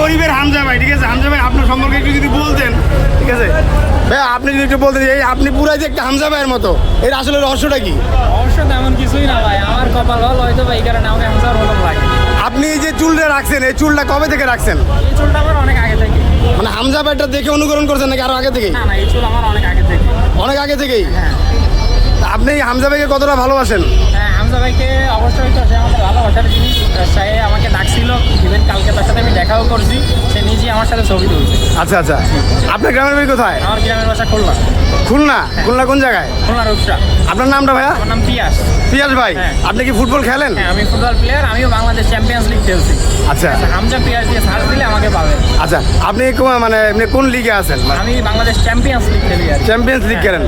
গরিবের হামজা ভাই ঠিক আছে? হামজা ভাই আপনার সম্পর্কে একটু যদি বলতেন ঠিক আছে? ভাই আপনি যদি একটু বলতেন এই আপনি পুরাই যে একটা হামজা ভাইয়ের মতো এর আসলে রহস্যটা কি? অবশ্য তেমন কিছুই না ভাই আমার কপাল হল হয়তো ভাই এই কারণে আমাকে হামজার হলম লাগে আপনি এই যে চুলটা রাখছেন এই চুলটা কবে থেকে রাখছেন? এই চুলটা আমার অনেক আগে থেকে। মানে হামজা ভাইটা দেখে অনুকরণ করছেন নাকি আরও আগে থেকেই? না না এই চুল আমার অনেক আগে থেকে। অনেক আগে থেকেই? হ্যাঁ। আপনি হামজা ভাইকে কতটা ভালোবাসেন? হ্যাঁ হামজা ভাইকে অবশ্যই তো সে আমাদের ভালোবাসার জিনিস সে আমাকে ডাকছিল ইভেন কালকে তার সাথে আমি দেখাও করছি সে নিজেই আমার সাথে ছবি তুলছে। আচ্ছা আচ্ছা। আপনার গ্রামের বাড়ি কোথায়? আমার গ্রামের বাসা খুলনা। খুলনা? খুলনা কোন জায়গায়? খুলনার উৎসা আপনার নামটা ভাইয়া? আমার নাম পিয়াস। পিয়াস ভাই হ্যাঁ। আপনি কি ফুটবল খেলেন? হ্যাঁ আমি ফুটবল প্লেয়ার আমিও বাংলাদেশ চ্যাম্পিয়ন্স লিগ খেলছি। আচ্ছা। হামজা পিয়াস দিয়ে সার্চ দিলে আমাকে পাবে। আচ্ছা আপনি মানে এমনি কোন লিগে আছেন? আমি বাংলাদেশ চ্যাম্পিয়ন্স লিগ খেলি চ্যাম্পিয়ন্স লিগ খেলেন।